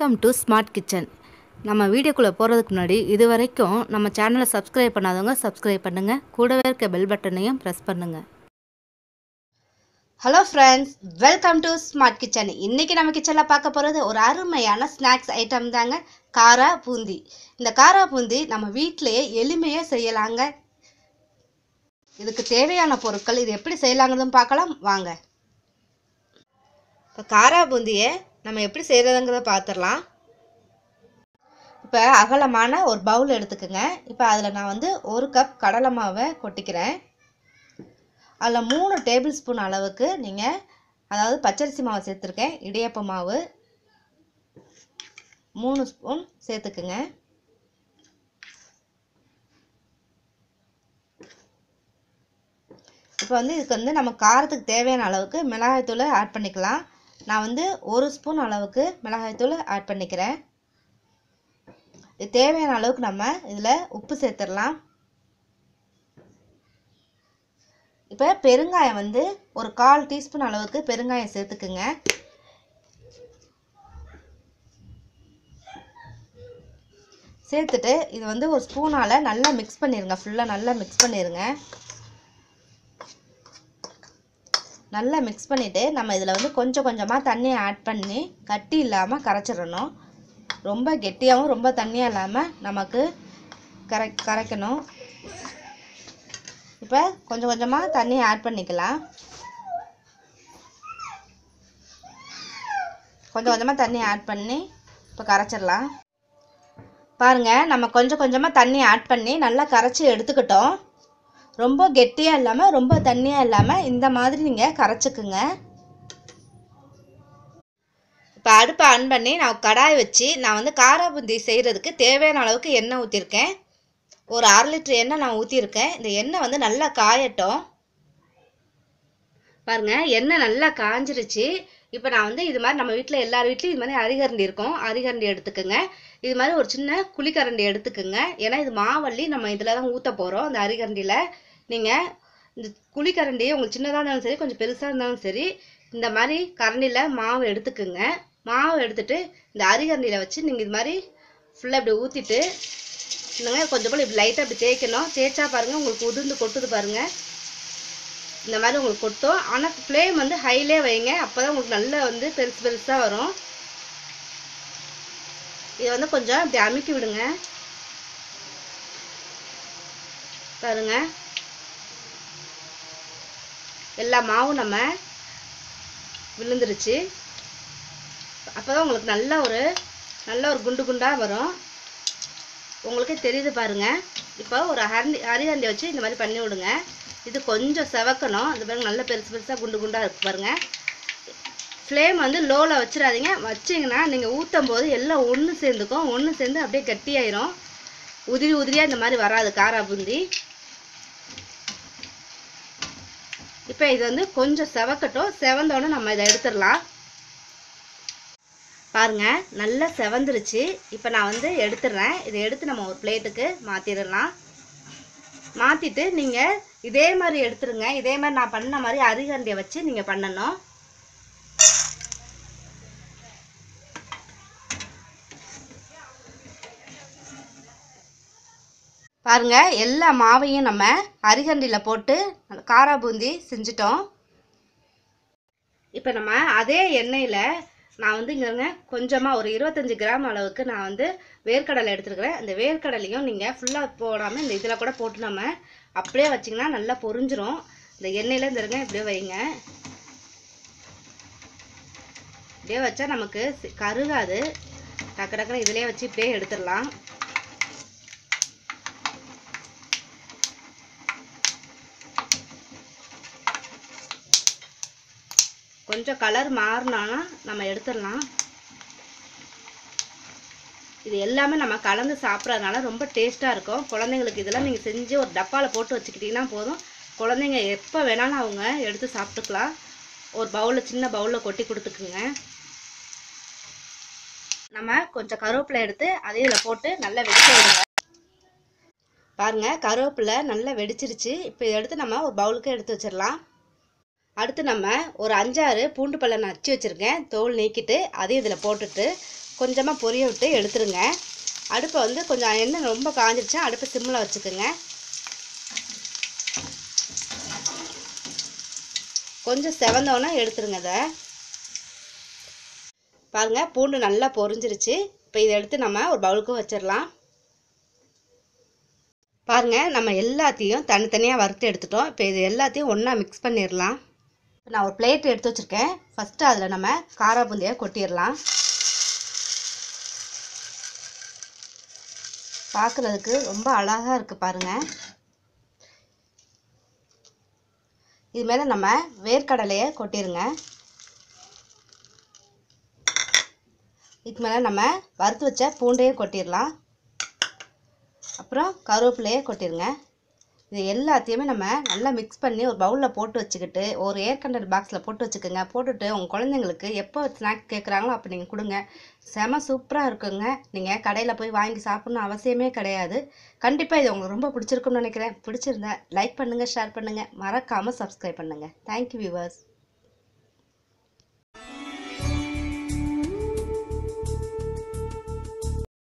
Welcome to smart kitchen நம்ம வீடியோக்குள்ளே போகிறதுக்கு முன்னாடி இது வரைக்கும் நம்ம சேனலை சப்ஸ்கிரைப் பண்ணாதவங்க சப்ஸ்கிரைப் பண்ணுங்கள் கூடவே இருக்க பெல் பட்டனையும் ப்ரெஸ் பண்ணுங்கள் hello friends welcome to smart kitchen இன்றைக்கி நம்ம கிச்சனில் பார்க்க போகிறது ஒரு அருமையான ஸ்நாக்ஸ் ஐட்டம் தாங்க. காரா பூந்தி. இந்த காரா பூந்தி நம்ம வீட்டிலையே எளிமையாக செய்யலாங்க. இதுக்கு தேவையான பொருட்கள் இது எப்படி செய்யலாங்கிறதும் பார்க்கலாம். வாங்க. இப்போ காரா பூந்தியை நம்ம எப்படி செய்கிறதுங்கிறத பார்த்துடலாம் இப்போ அகலமான ஒரு பவுல் எடுத்துக்கோங்க. இப்போ அதில் நான் வந்து ஒரு கப் கடலை மாவை கொட்டிக்கிறேன். அதில் மூணு டேபிள் ஸ்பூன் அளவுக்கு நீங்கள் அதாவது பச்சரிசி மாவு சேர்த்துருக்கேன். இடியப்ப மாவு மூணு ஸ்பூன் சேர்த்துக்குங்க. இப்போ வந்து இதுக்கு வந்து நம்ம காரத்துக்கு தேவையான அளவுக்கு மிளகாய்த்தூளை ஆட் பண்ணிக்கலாம். நான் வந்து ஒரு ஸ்பூன் அளவுக்கு மிளகாய்த்தூள் ஆட் பண்ணிக்கிறேன். இது தேவையான அளவுக்கு நம்ம இதில் உப்பு சேர்த்துடலாம். இப்போ பெருங்காயம் வந்து ஒரு கால் டீஸ்பூன் அளவுக்கு பெருங்காயம் சேர்த்துக்குங்க. சேர்த்துட்டு இது வந்து ஒரு ஸ்பூனால் நல்லா மிக்ஸ் பண்ணிடுங்க ஃபுல்லாக நல்லா மிக்ஸ் பண்ணிடுங்க நல்லா மிக்ஸ் பண்ணிவிட்டு நம்ம இதில் வந்து கொஞ்சம் கொஞ்சமாக தண்ணியை ஆட் பண்ணி கட்டி இல்லாமல் கரைச்சிடணும். ரொம்ப கெட்டியாகவும் ரொம்ப தண்ணியாக இல்லாமல் நமக்கு கரை கரைக்கணும். இப்போ கொஞ்சம் கொஞ்சமாக தண்ணி ஆட் பண்ணிக்கலாம். கொஞ்சம் கொஞ்சமாக தண்ணி ஆட் பண்ணி இப்போ கரைச்சிடலாம். பாருங்கள் நம்ம கொஞ்சம் கொஞ்சமாக தண்ணி ஆட் பண்ணி நல்லா கரைச்சி எடுத்துக்கிட்டோம். ரொம்ப கெட்டியாக இல்லாமல் ரொம்ப தண்ணியாக இல்லாமல் இந்த மாதிரி நீங்கள் கரைச்சிக்குங்க. இப்போ அடுப்பை ஆன் பண்ணி நான் கடாய் வச்சு நான் வந்து காரா பூந்தி செய்கிறதுக்கு தேவையான அளவுக்கு எண்ணெய் ஊற்றிருக்கேன் ஒரு அரை லிட்டர் எண்ணெய் நான் ஊற்றிருக்கேன் இந்த எண்ணெய் வந்து நல்லா காயட்டும். பாருங்கள் எண்ணெய் நல்லா காஞ்சிருச்சு. இப்போ நான் வந்து இது மாதிரி நம்ம வீட்டில் எல்லார் வீட்லேயும் இது மாதிரி அரிகரண்டி இருக்கும். அரிகரண்டி எடுத்துக்கோங்க. இது மாதிரி ஒரு சின்ன குழிக்கரண்டி எடுத்துக்கோங்க. ஏன்னா இது மாவள்ளி நம்ம இதில் தான் ஊற்ற போகிறோம் அந்த அரிகரண்டியில். நீங்கள் இந்த குழிக்கரண்டி உங்களுக்கு சின்னதாக இருந்தாலும் சரி கொஞ்சம் பெருசாக இருந்தாலும் சரி இந்த மாதிரி கரண்டியில் மாவு எடுத்துக்கோங்க. மாவு எடுத்துட்டு இந்த அரிகரண்டியில் வச்சு நீங்கள் இது மாதிரி ஃபுல்லாக இப்படி ஊற்றிட்டு இல்லைங்க கொஞ்சம் போல் இப்படி லைட்டாக இப்படி தேய்க்கணும். தேய்ச்சா பாருங்கள் உங்களுக்கு உதிர்ந்து கொட்டுது பாருங்கள் இந்த மாதிரி உங்களுக்கு கொட்டும். ஆனால் ஃப்ளேம் வந்து ஹைலே வைங்க. அப்போ தான் உங்களுக்கு நல்லா வந்து பெருசு பெருசாக வரும். இதை வந்து கொஞ்சம் இப்படி அமுக்கி விடுங்க. பாருங்கள் எல்லா மாவும் நம்ம விழுந்துருச்சு. அப்போ தான் உங்களுக்கு நல்ல ஒரு நல்ல ஒரு குண்டு குண்டாக வரும். உங்களுக்கே தெரியுது பாருங்கள் இப்போ ஒரு அரண்டி அரிகண்டி வச்சு இந்த மாதிரி பண்ணி விடுங்க. இது கொஞ்சம் செவக்கணும். இது பாருங்க நல்ல பெருசு பெருசாக குண்டு குண்டாக இருக்குது பாருங்கள் ஃப்ளேம் வந்து லோவில் வச்சிடாதீங்க. வச்சிங்கன்னா நீங்கள் ஊற்றும் போது எல்லாம் ஒன்று சேர்ந்துக்கும். ஒன்று சேர்ந்து அப்படியே கட்டியாயிரும். உதிரி உதிரியாக இந்த மாதிரி வராது காரா பூந்தி. இப்போ இது வந்து கொஞ்சம் செவக்கட்டும். செவந்தோடனே நம்ம இதை எடுத்துடலாம். பாருங்கள் நல்லா செவந்துருச்சு. இப்போ நான் வந்து எடுத்துடுறேன். இதை எடுத்து நம்ம ஒரு பிளேட்டுக்கு மாற்றிடலாம் மாற்றிட்டு நீங்கள் இதே மாதிரி எடுத்துருங்க இதே மாதிரி நான் பண்ண மாதிரி அரிகண்டியை வச்சு நீங்கள் பண்ணணும். பாருங்க எல்லா மாவையும் நம்ம அரிகண்டியில் போட்டு காரா பூந்தி செஞ்சிட்டோம். இப்போ நம்ம அதே எண்ணெயில் நான் வந்து இங்கேங்க கொஞ்சமாக ஒரு இருபத்தஞ்சி கிராம் அளவுக்கு நான் வந்து வேர்க்கடலை எடுத்துருக்கிறேன். இந்த வேர்க்கடலையும் நீங்கள் ஃபுல்லாக போடாமல் இந்த இதில் கூட போட்டு நம்ம அப்படியே வச்சிங்கன்னா நல்லா பொறிஞ்சிரும் இந்த எண்ணெயில் இருந்துருங்க இப்படியே வைங்க. இப்படியே வச்சா நமக்கு கருகாது. டக்கு டக்குன்னு இதிலே வச்சு இப்படியே எடுத்துடலாம். கொஞ்சம் கலர் மாறினானா நம்ம எடுத்துடலாம். இது எல்லாமே நம்ம கலந்து சாப்பிட்றதுனால ரொம்ப டேஸ்ட்டாக இருக்கும். குழந்தைங்களுக்கு இதெல்லாம் நீங்கள் செஞ்சு ஒரு டப்பாவில் போட்டு வச்சுக்கிட்டிங்கன்னா போதும். குழந்தைங்க எப்போ வேணாலும் அவங்க எடுத்து சாப்பிட்டுக்கலாம். ஒரு பவுலில் சின்ன பவுலில் கொட்டி கொடுத்துக்குங்க. நம்ம கொஞ்சம் கருவேப்பிலை எடுத்து அதையும் இதில் போட்டு நல்லா வெடிக்க விடுங்க. பாருங்கள் கருவேப்பிலை நல்லா வெடிச்சிருச்சு. இப்போ இதை எடுத்து நம்ம ஒரு பவுலுக்கு எடுத்து வச்சிடலாம். அடுத்து நம்ம ஒரு அஞ்சாறு பூண்டு பல்லை நச்சு வச்சுருக்கேன். தோல் நீக்கிட்டு அதையும் இதில் போட்டுட்டு கொஞ்சமாக பொரிய விட்டு எடுத்துருங்க அடுப்பை வந்து கொஞ்சம் எண்ணெய் ரொம்ப காஞ்சிருச்சா அடுப்பை சிம்மில் வச்சுக்கோங்க. கொஞ்சம் செவந்தோன்னே எடுத்துருங்க அதை பாருங்கள் பூண்டு நல்லா பொரிஞ்சிருச்சு. இப்போ இதை எடுத்து நம்ம ஒரு பவுலுக்கும் வச்சிடலாம். பாருங்கள் நம்ம எல்லாத்தையும் தனித்தனியாக வறுத்து எடுத்துட்டோம். இப்போ இது எல்லாத்தையும் ஒன்றா மிக்ஸ் பண்ணிடலாம். நான் ஒரு பிளேட் எடுத்து வச்சுருக்கேன். ஃபஸ்ட்டு அதில் நம்ம காரா பூந்தியை கொட்டிடலாம். பார்க்குறதுக்கு ரொம்ப அழகாக இருக்குது பாருங்கள் இது மேலே நம்ம வேர்க்கடலையை கொட்டிடுங்க இதுக்கு மேலே நம்ம வறுத்து வச்ச பூண்டையும் கொட்டிடலாம். அப்புறம் கருவேப்பிலையே கொட்டிடுங்க இது எல்லாத்தையுமே நம்ம நல்லா மிக்ஸ் பண்ணி ஒரு பவுலில் போட்டு வச்சுக்கிட்டு ஒரு ஏர் கண்டர் பாக்ஸில் போட்டு வச்சுக்கோங்க. போட்டுட்டு உங்கள் குழந்தைங்களுக்கு எப்போ ஸ்நாக்ஸ் கேட்குறாங்களோ அப்போ நீங்கள் கொடுங்க. செம சூப்பராக இருக்குங்க. நீங்கள் கடையில் போய் வாங்கி சாப்பிட்ணும் அவசியமே கிடையாது. கண்டிப்பாக இது உங்களுக்கு ரொம்ப பிடிச்சிருக்கும்னு நினைக்கிறேன். பிடிச்சிருந்தா லைக் பண்ணுங்கள் ஷேர் பண்ணுங்கள் மறக்காமல் சப்ஸ்கிரைப் பண்ணுங்கள் தேங்க்யூ வியூவர்ஸ்